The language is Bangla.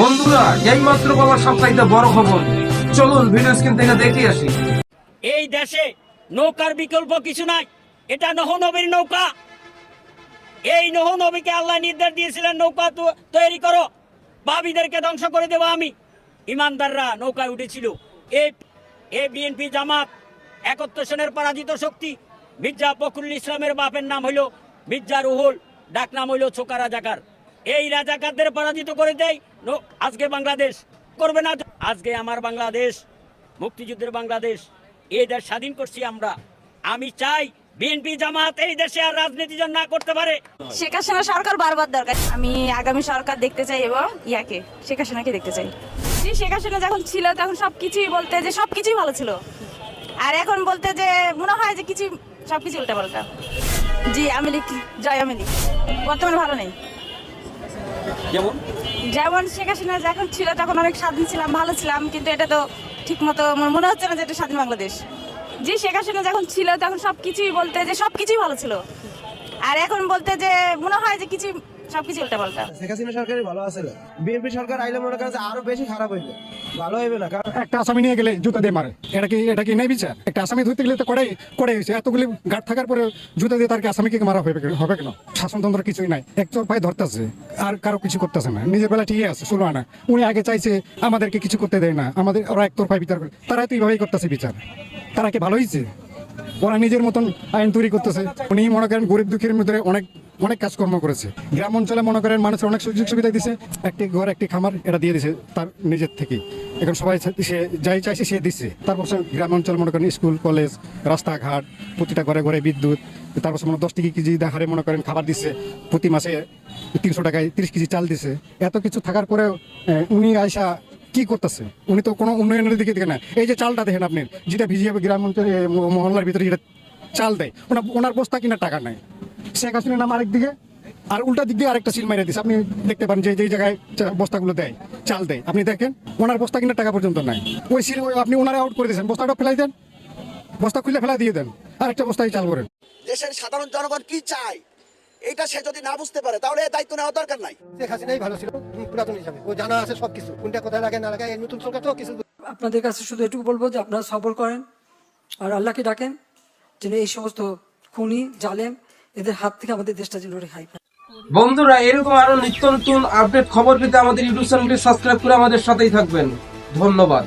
বন্ধুরা, এই মাত্র পাওয়া সবচাইতে বড় খবর। চলুন ভিডিও স্ক্রিন থেকে দেখে আসি। এই দেশে নৌকার বিকল্প কিছু নাই। এটা নহ নবীর নৌকা। এই নহ নবীকে আল্লাহ নির্দেশ দিয়েছিলেন, নৌকা তৈরি করো। বাবিদেরকে ধ্বংস করে দেবো আমি। ইমানদাররা নৌকায় উঠেছিল। এই এ বিএনপি জামাত, একত্র সেনের পরাজিত শক্তি। মির্জা ফখরুল ইসলামের বাপের নাম হইল মির্জা রুহুল, ডাক নাম হইল ছোকা রাজাকার এই রাজাকারদের পরাজিত করে দেয়। আজকে বাংলাদেশ করবে না। আজকে আমার বাংলাদেশ, মুক্তিযুদ্ধের বাংলাদেশ। এই দেশ স্বাধীন করছি আমরা। আমি চাই বিএনপি জামাত এই দেশে আর রাজনীতি যেন না করতে পারে। শেখ হাসিনা সরকার বারবার দরকার। আমি আগামী সরকার দেখতে চাই এবং ইয়াকে, শেখ হাসিনাকে দেখতে চাই। শেখ হাসিনা যখন ছিল, তখন সবকিছুই বলতে যে সবকিছুই ভালো ছিল। আর এখন বলতে যে মনে হয় যে কিছু সবকিছু উল্টা পাল্টা জি আমি লিখি জয় আমি লিখি বর্তমানে ভালো নেই। যেমন? যেমন শেখ হাসিনা যখন ছিল তখন অনেক স্বাধীন ছিলাম, ভালো ছিলাম, কিন্তু এটা তো ঠিক মতো মনে হচ্ছে না যে এটা স্বাধীন বাংলাদেশ। যে শেখ হাসিনা যখন ছিল তখন সবকিছুই বলতে যে সবকিছুই ভালো ছিল। আর এখন বলতে যে মনে হয় যে কিছু সবকিছু উল্টা পাল্টা শেখ হাসিনা সরকারই ভালো আছে বিএনপি সরকার আইলে মনে করেন আরও বেশি খারাপ হইবে। ভালো হইবে না কারণ একটা আসামি নিয়ে গেলে জুতা দিয়ে মারে। এটা কি এটা কি নেই বিচার? একটা আসামি ধরতে গেলে তো কড়াই কড়াই হয়েছে এতগুলি গার্ড থাকার পরে জুতা দিয়ে তার আসামিকে মারা হবে কেন- হবে কেন? শাসনতন্ত্র কিছুই নাই। এক চোর পায়ে ধরতেছে। আর কারও কিছু করতেছে না। নিজের বেলা ঠিকই আছে শুরু না উনি আগে চাইছে আমাদেরকে কিছু করতে দেয় না। আমাদের ওরা এক তোর পায়ে বিচার করে। তারা তো এইভাবেই করতেছে বিচার। তারা কি ভালো হয়েছে ওরা নিজের মতন আইন তৈরি করতেছে। উনি মনে করেন গরিব দুঃখের মধ্যে অনেক অনেক কাজকর্ম করেছে। গ্রাম অঞ্চলে মনে করেন মানুষের অনেক সুযোগ সুবিধা দিছে। একটি ঘর, একটি খামার এটা দিয়ে দিছে তার নিজের থেকে এখন সবাই সে যাই চাইছে সে দিচ্ছে তারপর গ্রাম অঞ্চল মনে করেন স্কুল, কলেজ, রাস্তাঘাট, প্রতিটা ঘরে ঘরে বিদ্যুৎ তারপর মনে দশ টাকা কেজি হারে মনে করেন খাবার দিচ্ছে প্রতি মাসে তিনশো টাকায় তিরিশ কেজি চাল দিছে। এত কিছু থাকার পরেও উনি আয়সা কি করতেছে? উনি তো কোনো উন্নয়নের দিকে দেখে না। এই যে চালটা দেখেন আপনি, যেটা ভিজিয়ে গ্রাম অঞ্চলে মহল্লার ভিতরে যেটা চাল দেয়, ওনার ওনার বস্তা কিনা টাকা নাই। শেখ হাসিনার নাম আরেক দিকে, আর উল্টা দিক দিয়ে আরেকটা সিল মাইরে দিচ্ছে আপনি দেখতে পান যে, যেই জায়গায় বস্তাগুলো দেয়, চাল দেয়। আপনি দেখেন, ওনার বস্তা কিনা টাকা পর্যন্ত নাই। ওই সিল আপনি ওনারা আউট করে দিয়েছেন। বস্তাটা ফেলাই দেন। বস্তা খুলে ফেলা দিয়ে দেন। আরেকটা বস্তায় চাল করেন দেশের সাধারণ জনগণ কি চায়? এটা সে যদি না বুঝতে পারে তাহলে দায়িত্ব নেওয়া দরকার নাই। শেখ হাসিনাই ভালো ছিল পুরাতন হিসাবে। ও জানা আছে সবকিছু কোনটা কোথায় লাগে না লাগে এই নতুন সরকার তো কিছু আপনাদের কাছে শুধু এটুকু বলব যে আপনারা সবর করেন আর আল্লাহকে ডাকেন যেন এই সমস্ত খুনি জালেম এদের হাত থেকে আমাদের দেশটা যেন রেহাই পায় বন্ধুরা এরকম আরও নিত্য নতুন আপডেট খবর পেতে আমাদের ইউটিউব চ্যানেলটি সাবস্ক্রাইব করে আমাদের সাথেই থাকবেন। ধন্যবাদ।